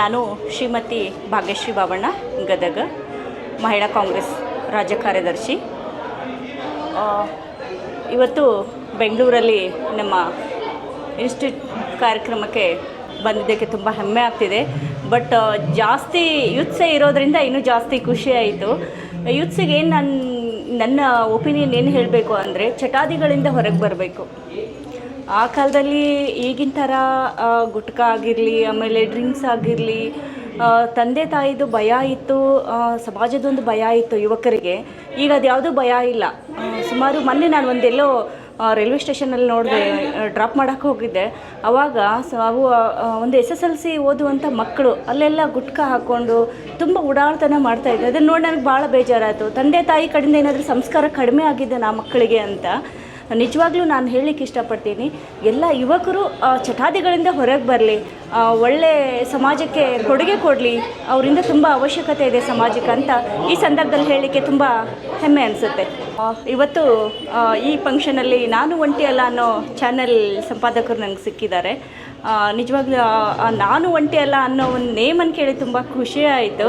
ನಾನು ಶ್ರೀಮತಿ ಭಾಗ್ಯಶ್ರೀ ಬಾವಣ್ಣ, ಗದಗ, ಮಹಿಳಾ ಕಾಂಗ್ರೆಸ್ ರಾಜ್ಯ ಕಾರ್ಯದರ್ಶಿ. ಇವತ್ತು ಬೆಂಗಳೂರಲ್ಲಿ ನಮ್ಮ ಇನ್ಸ್ಟಿಟ್ಯೂಟ್ ಕಾರ್ಯಕ್ರಮಕ್ಕೆ ಬಂದಿದ್ದಕ್ಕೆ ತುಂಬ ಹೆಮ್ಮೆ ಆಗ್ತಿದೆ. ಬಟ್ ಜಾಸ್ತಿ ಯೂತ್ಸೇ ಇರೋದರಿಂದ ಇನ್ನೂ ಜಾಸ್ತಿ ಖುಷಿ ಆಯಿತು. ಯೂತ್ಸಿಗೆ ಏನು ನನ್ನ ನನ್ನ ಒಪಿನಿಯನ್ ಏನು ಹೇಳಬೇಕು ಅಂದರೆ, ಚಟಾದಿಗಳಿಂದ ಹೊರಗೆ ಬರಬೇಕು. ಆ ಕಾಲದಲ್ಲಿ ಈಗಿನ ಥರ ಗುಟ್ಕಾ ಆಗಿರಲಿ, ಆಮೇಲೆ ಡ್ರಿಂಕ್ಸ್ ಆಗಿರಲಿ ತಂದೆ ತಾಯಿದು ಭಯ ಇತ್ತು ಸಮಾಜದೊಂದು ಭಯ ಇತ್ತು ಯುವಕರಿಗೆ. ಈಗ ಅದು ಯಾವುದೂ ಭಯ ಇಲ್ಲ. ಸುಮಾರು ಮೊನ್ನೆ ನಾನು ಒಂದೆಲ್ಲೋ ರೈಲ್ವೆ ಸ್ಟೇಷನಲ್ಲಿ ನೋಡಿದೆ ಡ್ರಾಪ್ ಮಾಡೋಕ್ಕೆ ಹೋಗಿದ್ದೆ. ಆವಾಗ ಸೊ, ಅವು ಒಂದು ಎಸ್ ಎಸ್ ಎಲ್ ಸಿ ಓದುವಂಥ ಮಕ್ಕಳು, ಅಲ್ಲೆಲ್ಲ ಗುಟ್ಕಾ ಹಾಕ್ಕೊಂಡು ತುಂಬ ಉಡಾಳ್ತನ ಮಾಡ್ತಾಯಿದ್ದೆ ಅದನ್ನು ನೋಡಿ ನನಗೆ ಭಾಳ ಬೇಜಾರಾಯಿತು. ತಂದೆ ತಾಯಿ ಕಡೆಯಿಂದ ಏನಾದರೂ ಸಂಸ್ಕಾರ ಕಡಿಮೆ ಆಗಿದೆ ನಾ ಮಕ್ಕಳಿಗೆ ಅಂತ. ನಿಜವಾಗ್ಲೂ ನಾನು ಹೇಳಲಿಕ್ಕೆ ಇಷ್ಟಪಡ್ತೀನಿ. ಎಲ್ಲ ಯುವಕರು ಚಟಾದಿಗಳಿಂದ ಹೊರಗೆ ಬರಲಿ. ಒಳ್ಳೆ ಸಮಾಜಕ್ಕೆ ಕೊಡುಗೆ ಕೊಡಲಿ. ಅವರಿಂದ ತುಂಬ ಅವಶ್ಯಕತೆ ಇದೆ ಸಮಾಜಕ್ಕೆ ಅಂತ ಈ ಸಂದರ್ಭದಲ್ಲಿ ಹೇಳಲಿಕ್ಕೆ ತುಂಬ ಹೆಮ್ಮೆ ಅನಿಸುತ್ತೆ. ಇವತ್ತು ಈ ಫಂಕ್ಷನಲ್ಲಿ ನಾನು ಒಂಟಿ ಅಲ್ಲ ಅನ್ನೋ ಚಾನೆಲ್ ಸಂಪಾದಕರು ನನಗೆ ಸಿಕ್ಕಿದ್ದಾರೆ. ನಿಜವಾಗ್ಲೂ ನಾನು ಒಂಟಿ ಅಲ್ಲ ಅನ್ನೋ ಒಂದು ನೇಮನ್ನು ಕೇಳಿ ತುಂಬ ಖುಷಿಯಾಯಿತು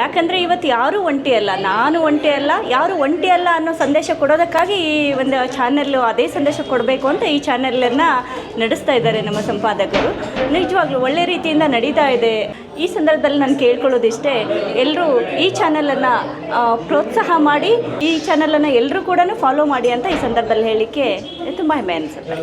ಯಾಕಂದರೆ ಇವತ್ತು ಯಾರೂ ಒಂಟಿ ಅಲ್ಲ, ನಾನು ಒಂಟಿ ಅಲ್ಲ, ಯಾರು ಒಂಟಿ ಅಲ್ಲ ಅನ್ನೋ ಸಂದೇಶ ಕೊಡೋದಕ್ಕಾಗಿ ಈ ಒಂದು ಚಾನೆಲ್ಲು ಅದೇ ಸಂದೇಶ ಕೊಡಬೇಕು ಅಂತ ಈ ಚಾನೆಲನ್ನು ನಡೆಸ್ತಾ ಇದ್ದಾರೆ ನಮ್ಮ ಸಂಪಾದಕರು. ನಿಜವಾಗ್ಲೂ ಒಳ್ಳೆ ರೀತಿಯಿಂದ ನಡೀತಾ ಇದೆ. ಈ ಸಂದರ್ಭದಲ್ಲಿ ನಾನು ಕೇಳ್ಕೊಳ್ಳೋದಿಷ್ಟೇ ಎಲ್ಲರೂ ಈ ಚಾನಲನ್ನು ಪ್ರೋತ್ಸಾಹ ಮಾಡಿ, ಈ ಚಾನಲನ್ನು ಎಲ್ಲರೂ ಕೂಡ ಫಾಲೋ ಮಾಡಿ ಅಂತ ಈ ಸಂದರ್ಭದಲ್ಲಿ ಹೇಳಲಿಕ್ಕೆ ತುಂಬ ಹೆಮ್ಮೆ ಅನಿಸುತ್ತೆ.